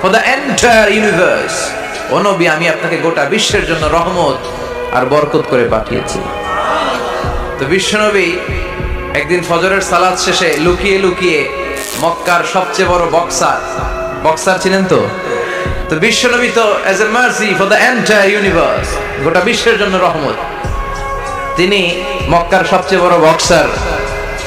for the entire universe ও নবী, আমি আপনাকে গোটা বিশ্বের জন্য রহমত আর বরকত করে পাঠিয়েছি। তো বিশ্বনবী একদিন ফজরের সালাদ শেষে লুকিয়ে লুকিয়ে মক্কার সবচেয়ে বড় বক্সার বক্সার ছিলেন তো? তো বিশ্বনবী তো as a mercy for the entire universe গোটা বিশ্বের জন্য রহমত। তিনি মক্কার সবচেয়ে বড় বক্সার।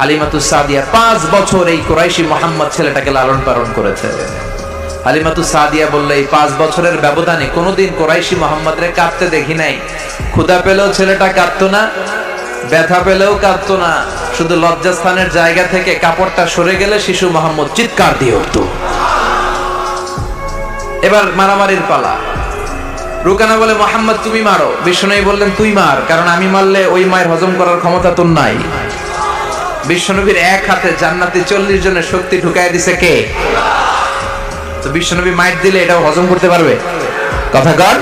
হালিমাতু পাঁচ বছর এই কোরাইশি মোহাম্মদ ছেলেটাকে লালন পালন করেছে। হালিমাতু বললে, এই পাঁচ বছরের ব্যবধানে কোনোদিন কোরাইশি মোহাম্মদরে কাঁদতে দেখি নাই। ক্ষুদা পেলেও ছেলেটা না, ব্যথা পেলেও না। শুধু লজ্জাস্থানের জায়গা থেকে কাপড়টা সরে গেলে শিশু মোহাম্মদ চিৎকার দিয়ে উঠতো। এবার মারামারির পালা। রুকানা বলে, মোহাম্মদ, তুমি মারো। বিষ্ণনবী বললেন, তুই মার, কারণ আমি মারলে ওই মায়ের হজম করার ক্ষমতা তোর নাই। বিশ্বনবীর এক হাতে জান্নাতি চল্লিশ জনের শক্তি ঢুকাই দিছে কে? তো বিশ্বনবী মাইট দিলে এটাও হজম করতে পারবে? কথা কর,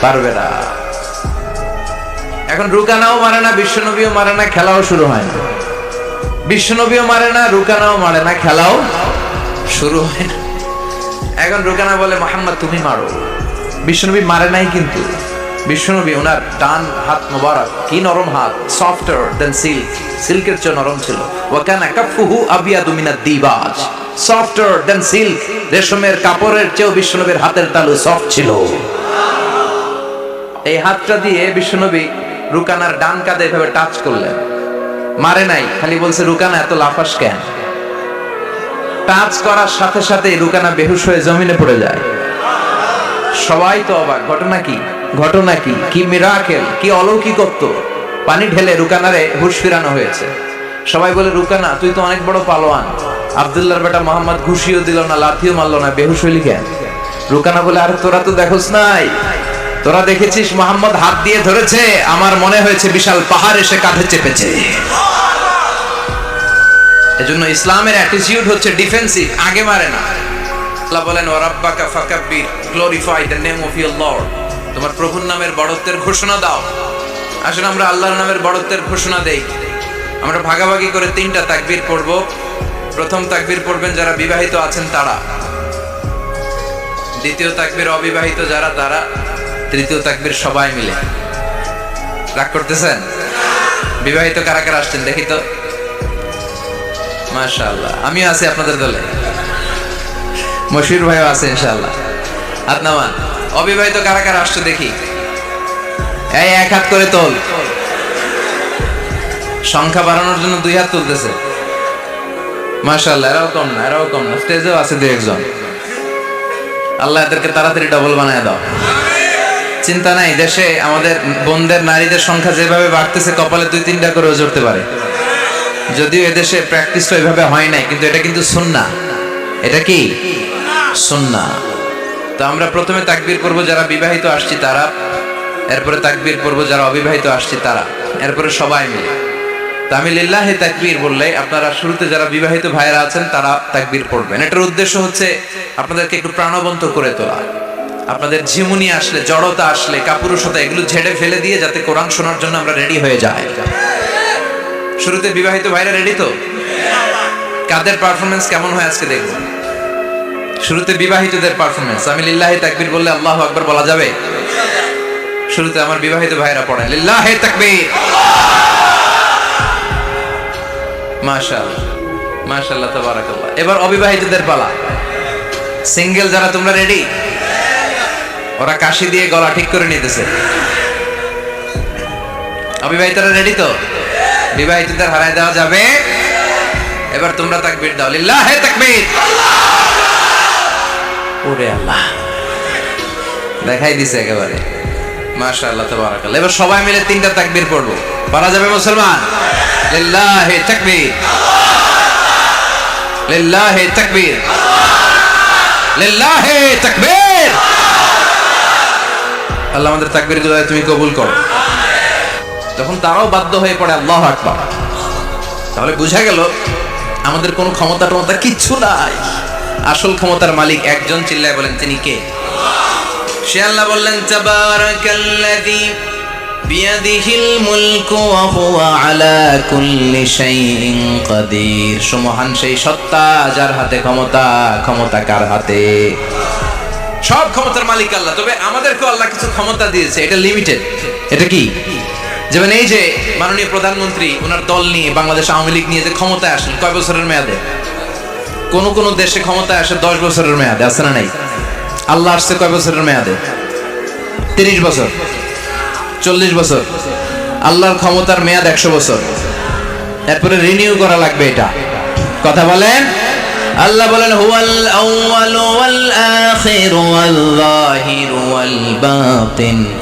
পারবে না। এখন রুকানাও মারে না, বিশ্বনবীও মারে না, খেলাও শুরু হয় না। বিশ্বনবীও মারে না, রুকানাও মারে না, খেলাও শুরু হয় না। এখন রুকানা বলে, মোহাম্মদ, তুমি মারো। বিশ্বনবী মারে নাই কিন্তু। বিশ্বনবী ওনার ডান হাত মোবারক, কি নরম হাত সফটার দেন সিল্ক সিল্কের চেয়ে নরম ছিল। ওয়াকানা কাফুহু আবিয়াদু মিনাদ দিবাজ সফটার দেন সিল্ক রেশমের কাপড়ের চেয়েও বিশ্বনবীর হাতের তালু সফট ছিল। এই হাতটা দিয়ে বিশ্বনবী রুকানার ডান কাঁধে এভাবে টাচ করলেন। মারে নাই, খালি বলছে, রুকানা, এত লাফাস কেন? টাচ করার সাথে সাথে রুকানা বেহুশ হয়ে জমিনে পড়ে যায়। সবাই তো অবাক, ঘটনা কি? ঘটনা কি? কি মিরাকেল কি অলৌকিকত্ব? পানি ঢেলে রুকানারে হুশ ফিরানো হয়েছে। সবাই বলে, রুকানা, তুই তো অনেক বড় পালোয়ান। আব্দুল্লাহর বেটা মোহাম্মদ ঘুষিও দিল না, লাথিও মারলো না বেহুশ হইলি কেন? রুকানা বলে, আর, তোরা তো দেখোস নাই। তোরা দেখেছিস, মোহাম্মদ হাত দিয়ে ধরেছে, আমার মনে হয়েছে বিশাল পাহাড় এসে কাঁধে চেপেছে। এজন্য ইসলামের অ্যাটিটিউড হচ্ছে ডিফেন্সিভ আগে মারে না। আল্লাহ বলেন ওরাব্বাকা ফাকাব্বির glorify the name of your lord তোমার প্রভুর নামের বড়ত্বের ঘোষণা দাও। আসলে আমরা আল্লাহর নামের বড়ত্বের ঘোষণা দেই। আমরা ভাগাভাগি করে তিনটা তাকবীর পড়ব। প্রথম তাকবীর পড়বেন যারা বিবাহিত আছেন তারা। দ্বিতীয় তাকবীর অবিবাহিত যারা তারা। তৃতীয় তাকবীর সবাই মিলে। রাগ করতেছেন? বিবাহিত কারা কারা আসছেন দেখি তো। মাশাআল্লাহ। আমিও আছি আপনাদের দলে। মশির ভাইও আছে ইনশাআল্লাহ। হাত নামান। অবিবাহিত কারা কারা আসছো দেখি? এই এক হাত করে তোল। সংখ্যা বাড়ানোর জন্য দুই হাত তুলতেছে। মাশাআল্লাহ, এরাও কম না, এরাও কম না, স্টেজেও আছে দু একজন। আল্লাহ এদেরকে তাড়াতাড়ি ডবল বানায় দাও। চিন্তা নাই, দেশে আমাদের বোনদের নারীদের সংখ্যা যেভাবে বাড়তেছে, কপালে দুই তিনটা করে জড়তে পারে। যদিও এদেশে প্র্যাকটিসটা এভাবে হয় নাই, কিন্তু এটা কিন্তু সুন্না এটা কি? সুন্না তো আমরা প্রথমে তাকবির করব যারা বিবাহিত আসছি তারা, এরপরে তাকবির করব যারা অবিবাহিত আসছি তারা, এরপরে সবাই মিলে। তো আমি লিল্লাহে তাকবীর বললে আপনারা শুরুতে যারা বিবাহিত ভাইয়েরা আছেন তারা তাকবির পড়বেন। এটার উদ্দেশ্য হচ্ছে আপনাদেরকে একটু প্রাণবন্ত করে তোলা। আপনাদের ঝিমুনি আসলে, জড়তা আসলে, কাপুরুষতা, এগুলো ঝেড়ে ফেলে দিয়ে যাতে কোরআন শোনার জন্য আমরা রেডি হয়ে যাই। শুরুতে বিবাহিত ভাইরা রেডি তো? কাদের পারফরমেন্স কেমন হয় আজকে দেখব? শুরুতে বিবাহিতদের পারফরমেন্স আমি লিল্লাহে তাকবীর বললে আল্লাহু আকবার বলা যাবে? শুরুতে আমার বিবাহিত ভাইরা পড়েন। লিল্লাহে তাকবীর! মাশাআল্লাহ মাশাআল্লাহ, তাবারাকাল্লাহ। এবার অবিবাহিতদের পালা। সিঙ্গেল যারা, তোমরা রেডি ওরা কাশি দিয়ে গলা ঠিক করে নিতেছে। অবিবাহিতরা রেডি তো? বিবাহিতদের হারায় দেওয়া যাবে। এবার তোমরা তাকবীর দাও। লিল্লাহে তাকবীর! ওরে আল্লাহ। দেখাই দিছে একেবারে। মাশাআল্লাহ, তাবারাকাল্লাহ। এবার সবাই মিলে তিনটা তাকবীর পড়ব। পারা যাবে মুসলমান? লিল্লাহে তাকবীর। লিল্লাহে তাকবীর। লিল্লাহে তাকবীর। আল্লাহ আমাদের তাকবীরগুলো তুমি কবুল করো। তখন তারাও বাধ্য হয়ে পড়ে আল্লাহ আকবার। তাহলে বুঝা গেল, আমাদের কোনো ক্ষমতা টমতা কিচ্ছু নাই। আসল ক্ষমতার মালিক একজন চিল্লায় বলেন, তিনি কে? সে আল্লাহ বললেন, তাবারাকাল্লাযী বিয়াদিহিল মুলকু ওয়া হুয়া আলা কুল্লি শাইইন কাদির। সুমহান সেই সত্তা যার হাতে ক্ষমতা ক্ষমতা কার হাতে? সব ক্ষমতার মালিক আল্লাহ, তবে আমাদেরকেও আল্লাহ কিছু ক্ষমতা দিয়েছে, এটা লিমিটেড এটা কি? যেমন এই যে মাননীয় প্রধানমন্ত্রী, ওনার দল নিয়ে বাংলাদেশ আওয়ামী লীগ নিয়ে যে ক্ষমতায় আসেন, কয় বছরের মেয়াদে? কোন কোন দেশে ক্ষমতায় আসে দশ বছরের মেয়াদে, আছে না নাই? আল্লাহ আসছে কয় বছরের মেয়াদে? তিরিশ বছর। চল্লিশ বছর। আল্লাহর ক্ষমতার মেয়াদ একশো বছর। এরপরে রিনিউ করা লাগবে এটা। কথা বলেন? আল্লাহ বলেন, হুয়াল আউয়াল ওয়াল আখির ওয়াল যাহির ওয়াল বাতিন।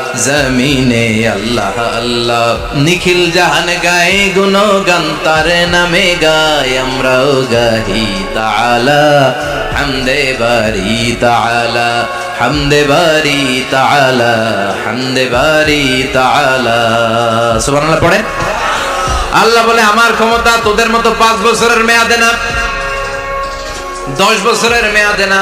জমিনে আল্লাহ আল্লাহ। নিখিল জাহান গায়ে গুণগান, তার নামে গায় আমরাও গাহি তাআলা। হামদে বারি তাআলা, হামদে বারি তাআলা, হামদে বারি তাআলা। সুবহানাল্লাহ, পড়ে। আল্লাহ বলে, আমার ক্ষমতা তোদের মতো পাঁচ বছরের মেয়াদে না, দশ বছরের মেয়াদে না।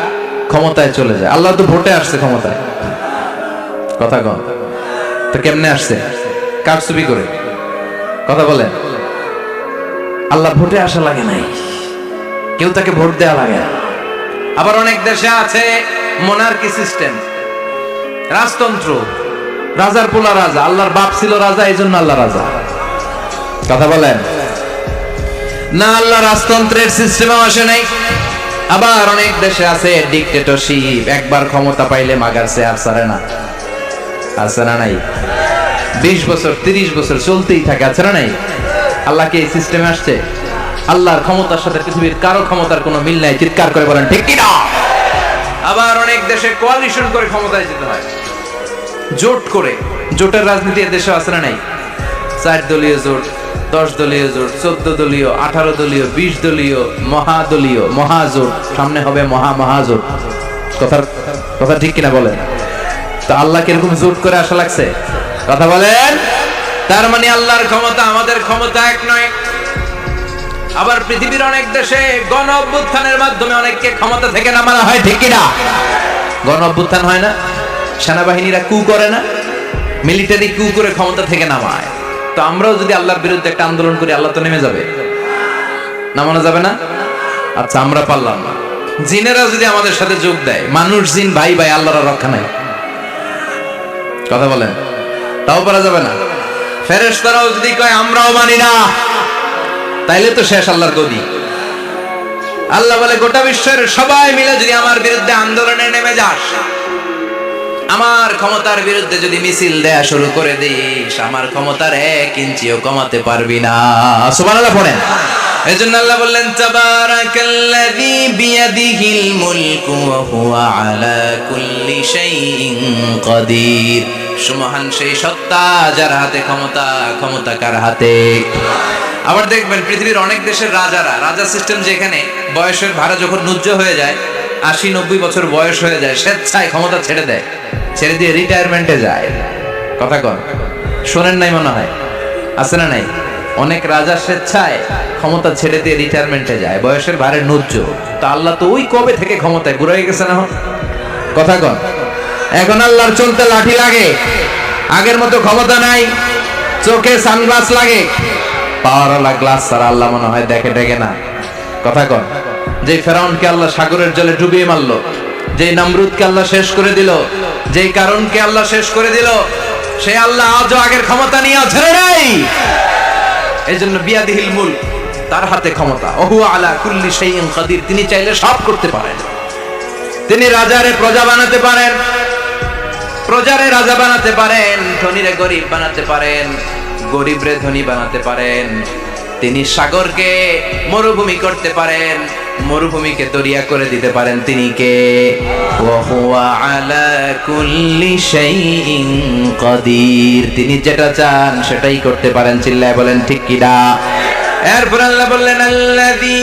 ক্ষমতায় চলে যায়। আল্লাহ তো ভোটে আসছে ক্ষমতায়। কথা কন। তো কেমনে আসছে? কারচুপি করে। কথা বলেন। আল্লাহ ভোটে আসা লাগে নাই। কেউ তাকে ভোট দেওয়া লাগে না। আবার অনেক দেশে আছে মোনার্কি সিস্টেম রাজতন্ত্র। রাজার পোলা রাজা। আল্লাহর বাপ ছিল রাজা এই জন্য আল্লাহ রাজা। কথা বলেন। না, আল্লাহ রাজতন্ত্রের সিস্টেমও আসে নাই। আবার অনেক দেশে আছে ডিকটেটরশিপ একবার ক্ষমতা পাইলে মাগারছে আর সারে না। আছে না নাই? বিশ বছর, তিরিশ বছর চলতেই থাকে, আছে না নাই? আল্লাহকে এই সিস্টেমে আসছে? আল্লাহর ক্ষমতার সাথে পৃথিবীর কারও ক্ষমতার কোনো মিল নাই, চিৎকার করে বলেন, ঠিক কিনা? আবার অনেক দেশে কোয়ালিশন করে ক্ষমতায় যেতে হয়। জোট করে। জোটের রাজনীতি দেশে আছে না নাই? চার দলীয় জোট দশ দলীয় জোট, চোদ্দ দলীয়, আঠারো দলীয়, বিশ দলীয়, মহাদলীয়, মহাজোট, সামনে হবে মহা মহাজোট। কথার কথা ঠিক কিনা বলেন? তো আল্লাহ কীরকম জোট করে আসা লাগছে? কথা বলেন? তার মানে আল্লাহর ক্ষমতা আমাদের ক্ষমতা এক নয়। আবার পৃথিবীর অনেক দেশে গণ অভ্যুত্থানের মাধ্যমে অনেককে ক্ষমতা থেকে নামানো হয়, ঠিক কিনা? গণ অভ্যুত্থান হয় না? সেনাবাহিনীরা কু করে না? মিলিটারি কু করে ক্ষমতা থেকে নামায়। তো আমরাও যদি আল্লাহর বিরুদ্ধে একটা আন্দোলন করি, আল্লাহ তো নেমে যাবে। নামানো যাবে না? আচ্ছা আমরা পারলাম। না জিনেরা যদি আমাদের সাথে যোগ দেয়, মানুষ জিন ভাই ভাই, আল্লাহর রক্ষা নাই। কথা বলেন। তাও পারা যাবে না। ফেরেশতারাও যদি কয়, আমরাও মানি না, তাইলে তো শেষ আল্লাহর গদি। আল্লাহ বলে, গোটা বিশ্বের সবাই মিলে যদি আমার বিরুদ্ধে আন্দোলনে নেমে যাস আমার ক্ষমতার বিরুদ্ধে যদি মিছিল দেয়া শুরু করে দিস, আমার ক্ষমতার এক ইঞ্চিও কমাতে পারবি না। সুবহানাল্লাহ পড়েন। এজন্য আল্লাহ বললেন, তাবারাকাল্লাযী বিয়াদিহিল মুলকু ওয়া হুয়া আলা কুল্লি শাইইন কাদির। সুমহান সেই সত্তা যার হাতে ক্ষমতা ক্ষমতা কার হাতে? আবার দেখবেন পৃথিবীর অনেক দেশের রাজারা, রাজা সিস্টেম যেখানে বয়সের ভাড়া যখন নুজ্জ হয়ে যায়, আশি নব্বই বছর বয়স হয়ে যায়, স্বেচ্ছায় ক্ষমতা ছেড়ে দেয়। ছেড়ে দিয়ে রিটায়ারমেন্টে যায়। কথা কর শোনেন নাই মনে হয়? আছে না নাই? অনেক রাজা স্বেচ্ছায় ক্ষমতা ছেড়ে দিয়ে রিটায়ারমেন্টে যায়। বয়সের ভারে নুজ্জ তো আল্লাহ তো ওই কবে থেকে ক্ষমতায় হয়ে গেছে না কথা কর এখন আল্লাহর চলতে লাঠি লাগে। আগের মতো ক্ষমতা নাই। চোখে সানগ্লাস লাগে। পাওয়ারওয়ালা গ্লাস ছাড়া আল্লাহ মনে হয় দেখে দেখে না। কথা কর যে ফেরাউনকে আল্লাহ সাগরের জলে ডুবিয়ে মারলো যে নমরুদকে আল্লাহ শেষ করে দিল যেই কারণকে আল্লাহ শেষ করে দিল, সে আল্লাহ আজও আগের ক্ষমতা নিয়ে ছেড়ে নাই। এই জন্য বিয়াদিহিল মুল তার হাতে ক্ষমতা। ওহু আলা কুল্লি শাইইন কাদির, তিনি চাইলে সব করতে পারেন। তিনি রাজারে প্রজা বানাতে পারেন, প্রজারে রাজা বানাতে পারেন, ধনীরে গরিব বানাতে পারেন, গরিবরে ধনী বানাতে পারেন। তিনি সাগরকে মরুভূমি করতে পারেন মরুভূমিকে দরিয়া করে দিতে পারেন তিনি কে ওয়া আলা কুল্লি শাইইন কাদির তিনি যেটা চান সেটাই করতে পারেন চিল্লায় বলেন ঠিক কিনা এরপর আল্লাহ বললেন আল্লাযী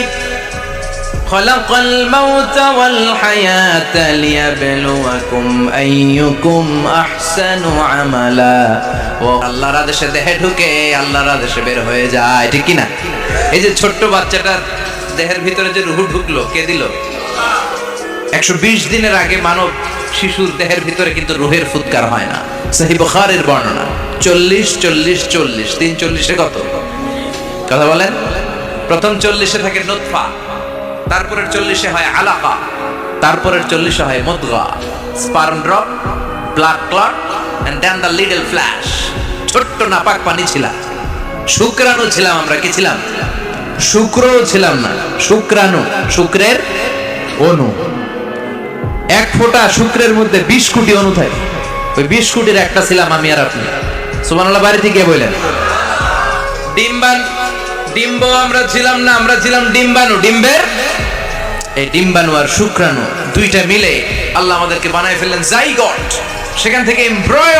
خلق الموت والحياة ليبلوكم أيكم أحسن عملا ও আল্লাহর আদেশে দেহে ঢুকে আল্লাহর আদেশে বের হয়ে যায় ঠিক কি না এই যে ছোট্ট বাচ্চাটার দেহের ভিতরে যে রুহু ঢুকলো, কে দিল? একশো বিশ দিনের আগে মানব শিশুর দেহের ভিতরে কিন্তু রুহের ফুৎকার হয় না। সহি বুখারের বর্ণনা। চল্লিশ চল্লিশ চল্লিশ। তিন চল্লিশে কত? কথা বলেন। প্রথম চল্লিশে থাকে নোৎফা তারপরের চল্লিশে হয় আলাকা তারপরের চল্লিশে হয় মুদগা। Sperm drop, blood clot and then the little flesh ছোট্ট নাপাক পানি ছিলাম। শুক্রাণু ছিলাম আমরা, কি ছিলাম? শুক্রও ছিলাম না। শুক্রাণু। শুক্রের অনু এক ফোঁটা শুক্রের মধ্যে বিশ কোটি অনু থাকে। ওই বিশ কোটির একটা ছিলাম আমি আর আপনি। সুমানুল্লাহ বাড়ি থেকে বললেন। ডিম্বান ডিম্ব আমরা ছিলাম না, আমরা ছিলাম ডিম্বাণু। ডিম্বের? এই ডিম্বাণু আর শুক্রাণু দুইটা মিলে আল্লাহ আমাদেরকে বানায় ফেললেন জাইগট। সেখান থেকে এমব্রয়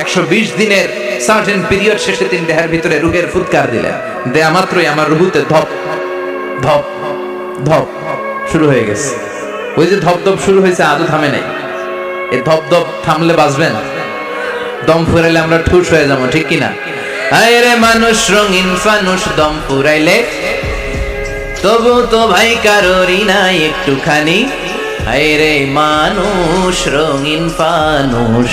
একশো বিশ দিনের সার্টেন পিরিয়ড শেষে তিনি দেহের ভিতরে রুহের ফুৎকার দিলেন। দেয়া মাত্রই আমার রুহুতে ধপ ধপ ধপ শুরু হয়ে গেছে। ওই যে ধপ ধপ শুরু হয়েছে, আদৌ থামে নাই। এই ধপ ধপ থামলে বাঁচবেন? দম ফুরাইলে আমরা ঠুস হয়ে যাব, ঠিক কিনা? আয় রে মানুষ, রঙিন ফানুষ, দম ফুরাইলে তবু তো ভাই কারোরই নাই একটুখানি। আয় রে মানুষ, রঙিন ফানুষ।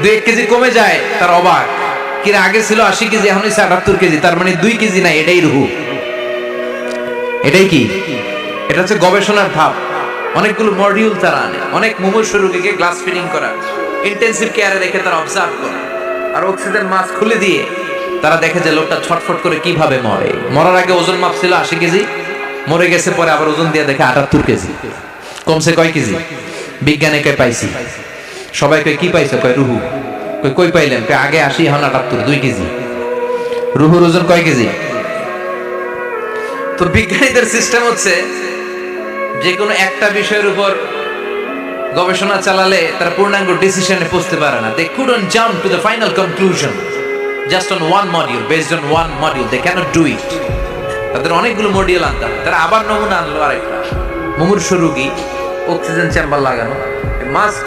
দুই এক কেজি কমে যায়, তার অবাক। কিরা আগে ছিল আশি কেজি, এখন হচ্ছে আটাত্তর কেজি, তার মানে দুই কেজি নাই, এটাই রুহু। এটাই কি? এটা হচ্ছে গবেষণার ধাপ অনেকগুলো মডিউল তারা আনে, অনেক মুমূর্ষ রোগীকে গ্লাস ফিটিং করা ইন্টেন্সিভ কেয়ারে রেখে তারা অবজার্ভ করে। আর অক্সিজেন মাস্ক খুলে দিয়ে তারা দেখে যে লোকটা ছটফট করে কীভাবে মরে। মরার আগে ওজন মাপ ছিল আশি কেজি, মরে গেছে পরে আবার ওজন দিয়ে দেখে আটাত্তর কেজি। কমছে কয় কেজি? বিজ্ঞানে কয় পাইছি? সবাই কয়, কি পাইছো? কয়, রুহু। কই কই পাইলেন? কয়, আগে আশি, এখন আটাত্তর, দুই কেজি। রুহুর ওজন কয় কেজি? তো বিজ্ঞানীদের সিস্টেম হচ্ছে যে কোনো একটা বিষয়ের উপর গবেষণা চালালে তার পূর্ণাঙ্গ ডিসিশনে পৌঁছতে পারে না। They couldn't jump to the final conclusion just on one module based on one module they can't do it তাদের অনেকগুলো মডিউল আনতে তারা আবার নমুনা আনলো আরেকটা। মুমূর্ষ রোগী অক্সিজেন চেম্বার লাগানো। মাস্ক